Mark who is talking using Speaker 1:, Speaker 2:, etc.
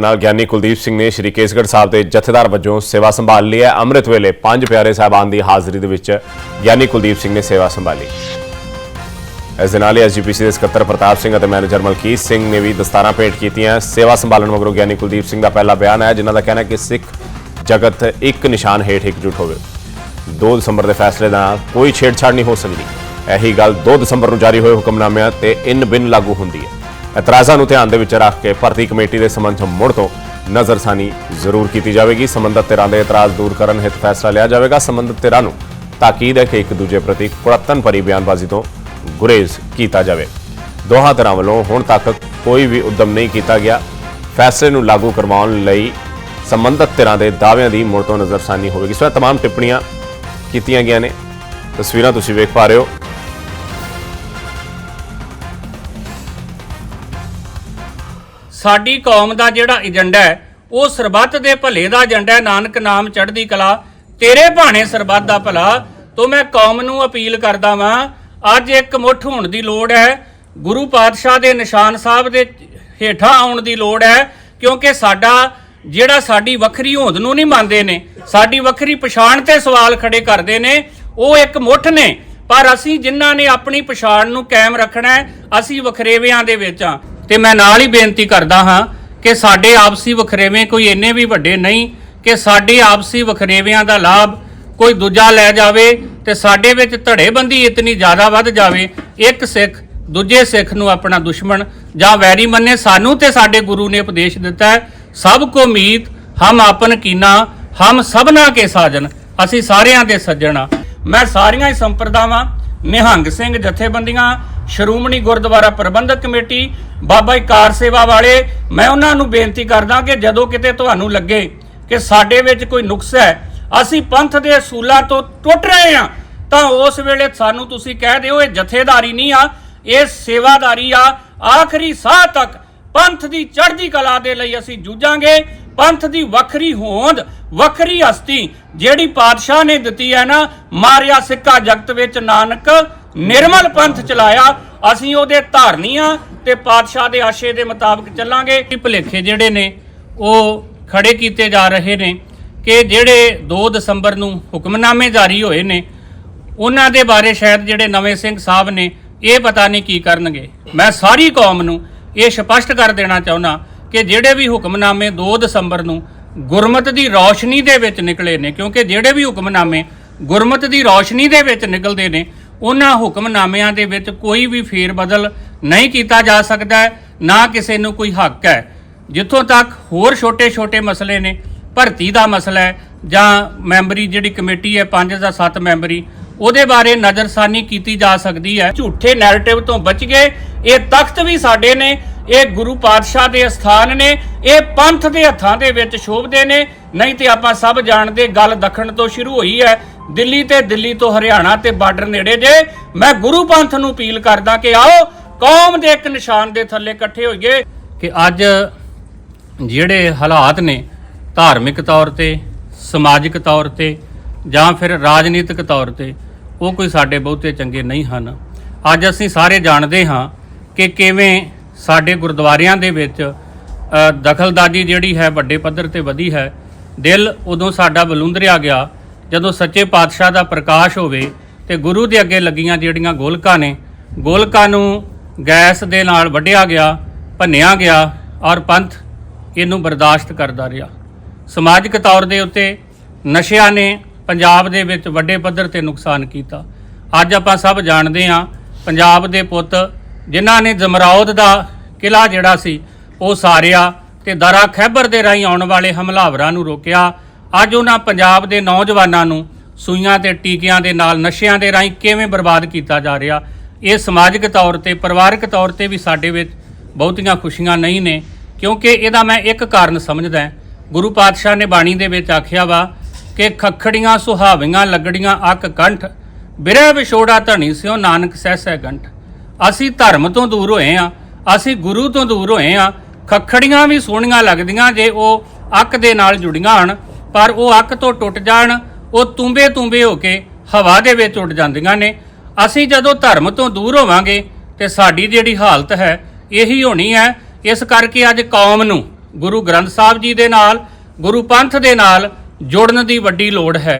Speaker 1: ਨਾਲ ਗਿਆਨੀ ਕੁਲਦੀਪ ਸਿੰਘ ਨੇ ਸ਼੍ਰੀ ਕੇਸਗੜ੍ਹ ਸਾਹਿਬ ਦੇ ਜਥੇਦਾਰ ਵਜੋਂ ਸੇਵਾ ਸੰਭਾਲ ਲਈ ਹੈ। ਅੰਮ੍ਰਿਤ ਵੇਲੇ ਪੰਜ ਪਿਆਰੇ ਸਾਹਿਬਾਨ ਦੀ ਹਾਜ਼ਰੀ ਦੇ ਵਿੱਚ ਗਿਆਨੀ ਕੁਲਦੀਪ ਸਿੰਘ ਨੇ ਸੇਵਾ ਸੰਭਾਲੀ। ਇਸ ਦੇ ਨਾਲ ਹੀ ਐਸਜੀਪੀਸੀ ਦੇ ਸਕੱਤਰ ਪ੍ਰਤਾਪ ਸਿੰਘ ਅਤੇ ਮੈਨੇਜਰ ਮਲਕੀਤ ਸਿੰਘ ਨੇ ਵੀ ਦਸਤਾਰਾਂ ਭੇਟ ਕੀਤੀਆਂ। ਸੇਵਾ ਸੰਭਾਲਣ ਮਗਰੋਂ ਗਿਆਨੀ ਕੁਲਦੀਪ ਸਿੰਘ ਦਾ ਪਹਿਲਾ ਬਿਆਨ ਹੈ ਜਿਨ੍ਹਾਂ ਦਾ ਕਹਿਣਾ ਹੈ ਕਿ ਸਿੱਖ ਜਗਤ ਇੱਕ ਨਿਸ਼ਾਨ ਹੇਠ ਇਕਜੁੱਟ ਹੋਵੇ। 2 ਦਸੰਬਰ ਦੇ ਫੈਸਲੇ ਦੇ ਨਾਲ ਕੋਈ ਛੇੜਛਾੜ ਨਹੀਂ ਹੋ ਸਕਦੀ। ਇਹੀ ਗੱਲ 2 ਦਸੰਬਰ ਨੂੰ ਜਾਰੀ ਹੋਏ ਹੁਕਮਨਾਮਿਆਂ ਤੇ ਇਨ ਬਿਨ ਲਾਗੂ ਹੁੰਦੀ ਹੈ। ਇਤਰਾਜ਼ਾਂ ਨੂੰ ਧਿਆਨ ਦੇ ਵਿੱਚ ਰੱਖ ਕੇ ਭਰਤੀ ਕਮੇਟੀ ਦੇ ਸੰਬੰਧ ਮੁੜ ਤੋਂ ਨਜ਼ਰਸਾਨੀ ਜ਼ਰੂਰ ਕੀਤੀ ਜਾਵੇਗੀ ਸੰਬੰਧਤ ਧਿਰਾਂ ਦੇ ਇਤਰਾਜ਼ ਦੂਰ ਕਰਨ ਹਿੱਤ ਫੈਸਲਾ ਲਿਆ ਜਾਵੇਗਾ ਸੰਬੰਧਤ ਧਿਰਾਂ ਨੂੰ ਤਾਕੀਦ ਹੈ ਕਿ ਇੱਕ ਦੂਜੇ ਪ੍ਰਤੀ ਕੁੜੱਤਨ ਭਰੀ ਬਿਆਨਬਾਜ਼ੀ ਤੋਂ ਗੁਰੇਜ਼ ਕੀਤਾ ਜਾਵੇ ਦੋਹਾਂ ਧਿਰਾਂ ਵੱਲੋਂ ਹੁਣ ਤੱਕ ਕੋਈ ਵੀ ਉਦਮ ਨਹੀਂ ਕੀਤਾ ਗਿਆ ਫੈਸਲੇ ਨੂੰ ਲਾਗੂ ਕਰਵਾਉਣ ਲਈ ਸੰਬੰਧਤ ਧਿਰਾਂ ਦੇ ਦਾਅਵਿਆਂ ਦੀ ਮੁੜ ਤੋਂ ਨਜ਼ਰਸਾਨੀ ਹੋਵੇਗੀ ਸੋ ਇਹ तमाम ਟਿੱਪਣੀਆਂ ਕੀਤੀਆਂ ਗਈਆਂ ਨੇ ਤਸਵੀਰਾਂ ਤੁਸੀਂ ਵੇਖ ਪਾ ਰਹੇ ਹੋ
Speaker 2: ਸਾਡੀ ਕੌਮ ਦਾ ਜਿਹੜਾ ਏਜੰਡਾ ਹੈ, ਉਹ ਸਰਬੱਤ ਦੇ ਭਲੇ ਦਾ ਏਜੰਡਾ ਹੈ, ਨਾਨਕ ਨਾਮ ਚੜ੍ਹਦੀ ਕਲਾ। ਤੇਰੇ ਭਾਣੇ ਸਰਬੱਤ ਦਾ ਭਲਾ, ਤੋਂ ਮੈਂ ਕੌਮ ਨੂੰ ਅਪੀਲ ਕਰਦਾ ਵਾਂ, ਅੱਜ ਇੱਕ ਮੁੱਠ ਹੋਣ ਦੀ ਲੋੜ ਹੈ। ਗੁਰੂ ਪਾਤਸ਼ਾਹ ਦੇ ਨਿਸ਼ਾਨ ਸਾਹਿਬ ਦੇ ਹੇਠਾਂ ਆਉਣ ਦੀ ਲੋੜ ਹੈ, ਕਿਉਂਕਿ ਸਾਡਾ ਜਿਹੜਾ ਸਾਡੀ ਵੱਖਰੀ ਹੋਂਦ ਨੂੰ ਨਹੀਂ ਮੰਨਦੇ ਨੇ, ਸਾਡੀ ਵੱਖਰੀ ਪਛਾਣ ਤੇ ਸਵਾਲ ਖੜੇ ਕਰਦੇ ਨੇ, ਉਹ ਇੱਕ ਮੁੱਠ ਨੇ। ਪਰ ਅਸੀਂ ਜਿਨ੍ਹਾਂ ਨੇ ਆਪਣੀ ਪਛਾਣ ਨੂੰ ਕਾਇਮ ਰੱਖਣਾ ਹੈ, ਅਸੀਂ ਵਖਰੇਵਿਆਂ ਦੇ ਵਿੱਚ ਆ ਤੇ ਮੈਂ ਨਾਲ ਹੀ ਬੇਨਤੀ ਕਰਦਾ ਹਾਂ ਕਿ ਸਾਡੇ ਆਪਸੀ ਵਖਰੇਵੇਂ ਕੋਈ ਇੰਨੇ ਵੀ ਵੱਡੇ ਨਹੀਂ ਕਿ ਸਾਡੇ ਆਪਸੀ ਵਖਰੇਵਿਆਂ ਦਾ ਲਾਭ ਕੋਈ ਦੂਜਾ ਲੈ ਜਾਵੇ ਤੇ ਸਾਡੇ ਵਿੱਚ ਧੜੇਬੰਦੀ ਇਤਨੀ ਜ਼ਿਆਦਾ ਵੱਧ ਜਾਵੇ, ਇੱਕ ਸਿੱਖ ਦੂਜੇ ਸਿੱਖ ਨੂੰ ਆਪਣਾ ਦੁਸ਼ਮਣ ਜਾਂ ਵੈਰੀ ਮੰਨੇ, ਸਾਨੂੰ ਤੇ ਸਾਡੇ ਗੁਰੂ ਨੇ ਉਪਦੇਸ਼ ਦਿੱਤਾ ਹੈ, ਸਭ ਕੋ ਮੀਤ, ਹਮ ਆਪਨ ਕੀਨਾ, ਹਮ ਸਭਨਾ ਕੇ ਸਾਜਨ, ਅਸੀਂ ਸਾਰਿਆਂ ਦੇ ਸੱਜਣਾ ਮੈਂ ਸਾਰੀਆਂ ਹੀ ਸੰਪਰਦਾਵਾਂ ਨਿਹੰਗ ਸਿੰਘ ਜਥੇਬੰਦੀਆਂ, ਸ਼੍ਰੋਮਣੀ ਗੁਰਦੁਆਰਾ ਪ੍ਰਬੰਧਕ ਕਮੇਟੀ, ਬਾਬਾ ਜੀ ਕਾਰ ਸੇਵਾ ਵਾਲੇ, ਮੈਂ ਉਹਨਾਂ ਨੂੰ ਬੇਨਤੀ ਕਰਦਾ ਕਿ ਜਦੋਂ ਕਿਤੇ ਤੁਹਾਨੂੰ ਲੱਗੇ ਕਿ ਸਾਡੇ ਵਿੱਚ ਕੋਈ ਨੁਕਸ ਹੈ, ਅਸੀਂ ਪੰਥ ਦੇ ਅਸੂਲਾਂ ਤੋਂ ਟੁੱਟ ਰਹੇ ਹਾਂ, ਤਾਂ ਉਸ ਵੇਲੇ ਸਾਨੂੰ ਤੁਸੀਂ ਕਹਿ ਦਿਓ, ਇਹ ਜਥੇਦਾਰੀ ਨਹੀਂ ਆ, ਇਹ ਸੇਵਾਦਾਰੀ ਆ। ਆਖਰੀ ਸਾਹ ਤੱਕ ਪੰਥ ਦੀ ਚੜ੍ਹਦੀ ਕਲਾ ਦੇ ਲਈ ਅਸੀਂ ਜੂਝਾਂਗੇ। ਪੰਥ ਦੀ ਵੱਖਰੀ ਹੋਂਦ, ਵੱਖਰੀ ਹਸਤੀ ਜਿਹੜੀ ਪਾਤਸ਼ਾਹ ਨੇ ਦਿੱਤੀ ਹੈ ਨਾ, ਮਾਰਿਆ ਸਿੱਕਾ ਜਗਤ ਵਿੱਚ ਨਾਨਕ, ਨਿਰਮਲ ਪੰਥ ਚਲਾਇਆ, ਅਸੀਂ ਉਹਦੇ ਧਾਰਨੀਆਂ ਤੇ ਪਾਤਸ਼ਾਹ ਦੇ ਆਸ਼ੇ ਦੇ ਮੁਤਾਬਕ ਚੱਲਾਂਗੇ। ਇਹ ਭੁਲੇਖੇ ਜਿਹੜੇ ਨੇ, ਉਹ ਖੜੇ ਕੀਤੇ ਜਾ ਰਹੇ ਨੇ ਕਿ ਜਿਹੜੇ 2 ਦਸੰਬਰ ਨੂੰ ਹੁਕਮਨਾਮੇ ਜਾਰੀ ਹੋਏ ਨੇ, ਉਹਨਾਂ ਦੇ ਬਾਰੇ ਸ਼ਾਇਦ ਜਿਹੜੇ ਨਵੇਂ ਸਿੰਘ ਸਾਹਿਬ ਨੇ, ਇਹ ਪਤਾ ਨਹੀਂ ਕੀ ਕਰਨਗੇ। ਮੈਂ ਸਾਰੀ ਕੌਮ ਨੂੰ ਇਹ ਸਪਸ਼ਟ ਕਰ ਦੇਣਾ ਚਾਹੁੰਦਾ ਕਿ ਜਿਹੜੇ ਵੀ ਹੁਕਮਨਾਮੇ 2 ਦਸੰਬਰ ਨੂੰ ਗੁਰਮਤ ਦੀ ਰੌਸ਼ਨੀ ਦੇ ਵਿੱਚ ਨਿਕਲੇ ਨੇ, ਕਿਉਂਕਿ ਜਿਹੜੇ ਵੀ ਹੁਕਮਨਾਮੇ ਗੁਰਮਤ ਦੀ ਰੌਸ਼ਨੀ ਦੇ ਵਿੱਚ ਨਿਕਲਦੇ ਨੇ, ਉਹਨਾਂ ਹੁਕਮਨਾਮਿਆਂ ਦੇ ਵਿੱਚ ਕੋਈ ਵੀ ਫੇਰ ਬਦਲ ਨਹੀਂ ਕੀਤਾ ਜਾ ਸਕਦਾ ਨਾ ਕਿਸੇ ਨੂੰ ਕੋਈ ਹੱਕ ਹੈ। ਜਿੱਥੋਂ ਤੱਕ ਹੋਰ ਛੋਟੇ-ਛੋਟੇ ਮਸਲੇ ਨੇ, ਭਰਤੀ ਦਾ ਮਸਲਾ ਹੈ, ਜਾਂ ਮੈਂਬਰੀ ਜਿਹੜੀ ਕਮੇਟੀ ਹੈ 5 ਜਾਂ 7 ਮੈਂਬਰੀ, ਉਹਦੇ ਬਾਰੇ ਨਜ਼ਰਸਾਨੀ ਕੀਤੀ ਜਾ ਸਕਦੀ ਹੈ। ਝੂਠੇ ਨੈਰੇਟਿਵ ਤੋਂ ਬਚ ਗਏ, ਇਹ ਤਖਤ ਵੀ ਸਾਡੇ ਨੇ ਇਹ ਗੁਰੂ ਪਾਤਸ਼ਾਹ ਦੇ ਸਥਾਨ ਨੇ, ਇਹ ਪੰਥ ਦੇ ਹੱਥਾਂ ਦੇ ਵਿੱਚ ਸ਼ੋਭਦੇ ਨੇ। ਨਹੀਂ ਤੇ ਆਪਾਂ ਸਭ ਜਾਣਦੇ ਗੱਲ ਦੱਖਣ ਤੋਂ ਸ਼ੁਰੂ ਹੋਈ ਹੈ। ਦਿੱਲੀ ਤੇ ਦਿੱਲੀ ਤੋਂ ਹਰਿਆਣਾ ਤੇ ਬਾਰਡਰ ਨੇੜੇ ਜੇ। ਮੈਂ ਗੁਰੂ ਪੰਥ ਨੂੰ ਅਪੀਲ ਕਰਦਾ ਕਿ ਆਓ, ਕੌਮ ਦੇ ਇੱਕ ਨਿਸ਼ਾਨ ਦੇ ਥੱਲੇ ਇਕੱਠੇ ਹੋਈਏ ਕਿ ਅੱਜ ਜਿਹੜੇ ਹਾਲਾਤ ਨੇ, ਧਾਰਮਿਕ ਤੌਰ ਤੇ, ਸਮਾਜਿਕ ਤੌਰ ਤੇ ਜਾਂ ਫਿਰ ਰਾਜਨੀਤਿਕ ਤੌਰ ਤੇ, ਉਹ ਕੋਈ ਸਾਡੇ ਬਹੁਤੇ ਚੰਗੇ ਨਹੀਂ ਹਨ। ਅੱਜ ਅਸੀਂ ਸਾਰੇ ਜਾਣਦੇ ਹਾਂ ਕਿ ਕਿਵੇਂ ਸਾਡੇ ਗੁਰਦੁਆਰਿਆਂ ਦੇ ਵਿੱਚ ਅ, ਦਖਲਦਾਜੀ ਜਿਹੜੀ ਹੈ ਵੱਡੇ ਪੱਧਰ ਤੇ ਵਧੀ ਹੈ। ਦਿਲ ਉਦੋਂ ਸਾਡਾ ਬਲੁੰਦਰਿਆ ਗਿਆ ਜਦੋਂ ਸੱਚੇ ਪਾਤਸ਼ਾਹ ਦਾ ਪ੍ਰਕਾਸ਼ ਹੋਵੇ ਤੇ ਗੁਰੂ ਦੇ ਅੱਗੇ ਲੱਗੀਆਂ ਜਿਹੜੀਆਂ ਗੋਲਕਾਂ ਨੇ ਗੋਲਕਾਂ ਨੂੰ ਗੈਸ ਦੇ ਨਾਲ ਵੱਢਿਆ ਗਿਆ ਭੰਨਿਆ ਗਿਆ ਔਰ ਪੰਥ ਇਹਨੂੰ ਬਰਦਾਸ਼ਤ ਕਰਦਾ ਰਿਹਾ। ਸਮਾਜਿਕ ਤੌਰ ਦੇ ਉੱਤੇ ਨਸ਼ਿਆਂ ਨੇ ਪੰਜਾਬ ਦੇ ਵਿੱਚ ਵੱਡੇ ਪੱਧਰ ਤੇ ਨੁਕਸਾਨ ਕੀਤਾ। ਅੱਜ ਆਪਾਂ ਸਭ ਜਾਣਦੇ ਹਾਂ ਪੰਜਾਬ ਦੇ ਪੁੱਤ ਜਿਨ੍ਹਾਂ ਨੇ ਜਮਰੌਦ ਦਾ ਕਿਲਾ ਜਿਹੜਾ ਸੀ, ਉਹ ਸਾਰਿਆ ਤੇ ਦਰਾ ਖੈਬਰ ਦੇ ਰਾਹੀਂ ਆਉਣ ਵਾਲੇ ਹਮਲਾਵਰਾਂ ਨੂੰ ਰੋਕਿਆ। ਅੱਜ ਉਹਨਾਂ ਪੰਜਾਬ ਦੇ ਨੌਜਵਾਨਾਂ ਨੂੰ ਸੂਈਆਂ ਤੇ ਟੀਕਿਆਂ ਦੇ ਨਾਲ ਨਸ਼ਿਆਂ ਦੇ ਰਾਹੀਂ ਕਿਵੇਂ ਬਰਬਾਦ ਕੀਤਾ ਜਾ ਰਿਹਾ, ਇਹ ਸਮਾਜਿਕ ਤੌਰ ਤੇ, ਪਰਿਵਾਰਕ ਤੌਰ ਤੇ ਵੀ ਸਾਡੇ ਵਿੱਚ ਬਹੁਤੀਆਂ ਖੁਸ਼ੀਆਂ ਨਹੀਂ ਨੇ, ਕਿਉਂਕਿ ਇਹਦਾ ਮੈਂ ਇੱਕ ਕਾਰਨ ਸਮਝਦਾ ਗੁਰੂ ਪਾਤਸ਼ਾਹ ਨੇ ਬਾਣੀ ਦੇ ਵਿੱਚ ਆਖਿਆ ਵਾ ਕਿ ਖਖੜੀਆਂ, ਸੁਹਾਵੀਆਂ, ਲੱਗੜੀਆਂ, ਅੱਕ, ਕੰਠ, ਬਿਰਹਿ ਵਿਛੋੜਾ ਧਣੀ ਸਿਓ ਨਾਨਕ ਸਹਿ ਸਹਿ ਕੰਠ ਅਸੀਂ ਧਰਮ ਤੋਂ ਦੂਰ ਹੋਏ ਆ ਅਸੀਂ ਗੁਰੂ ਤੋਂ ਦੂਰ ਹੋਏ ਆ ਖੱਖੜੀਆਂ ਵੀ ਸੋਹਣੀਆਂ ਲੱਗਦੀਆਂ ਜੇ ਉਹ ਅੱਕ ਦੇ ਨਾਲ ਜੁੜੀਆਂ ਹਨ, ਪਰ ਉਹ ਅੱਕ ਤੋਂ ਟੁੱਟ ਜਾਣ, ਉਹ ਤੁੰਬੇ ਤੁੰਬੇ ਹੋ ਕੇ ਹਵਾ ਦੇ ਵਿੱਚ ਉੱਡ ਜਾਂਦੀਆਂ ਨੇ। ਅਸੀਂ ਜਦੋਂ ਧਰਮ ਤੋਂ ਦੂਰ ਹੋਵਾਂਗੇ ਤੇ ਸਾਡੀ ਜਿਹੜੀ ਹਾਲਤ ਹੈ, ਇਹੀ ਹੋਣੀ ਹੈ। ਇਸ ਕਰਕੇ ਅੱਜ ਕੌਮ ਨੂੰ ਗੁਰੂ ਗ੍ਰੰਥ ਸਾਹਿਬ ਜੀ ਦੇ ਨਾਲ, ਗੁਰੂ ਪੰਥ ਦੇ ਨਾਲ ਜੁੜਨ ਦੀ ਵੱਡੀ ਲੋੜ ਹੈ।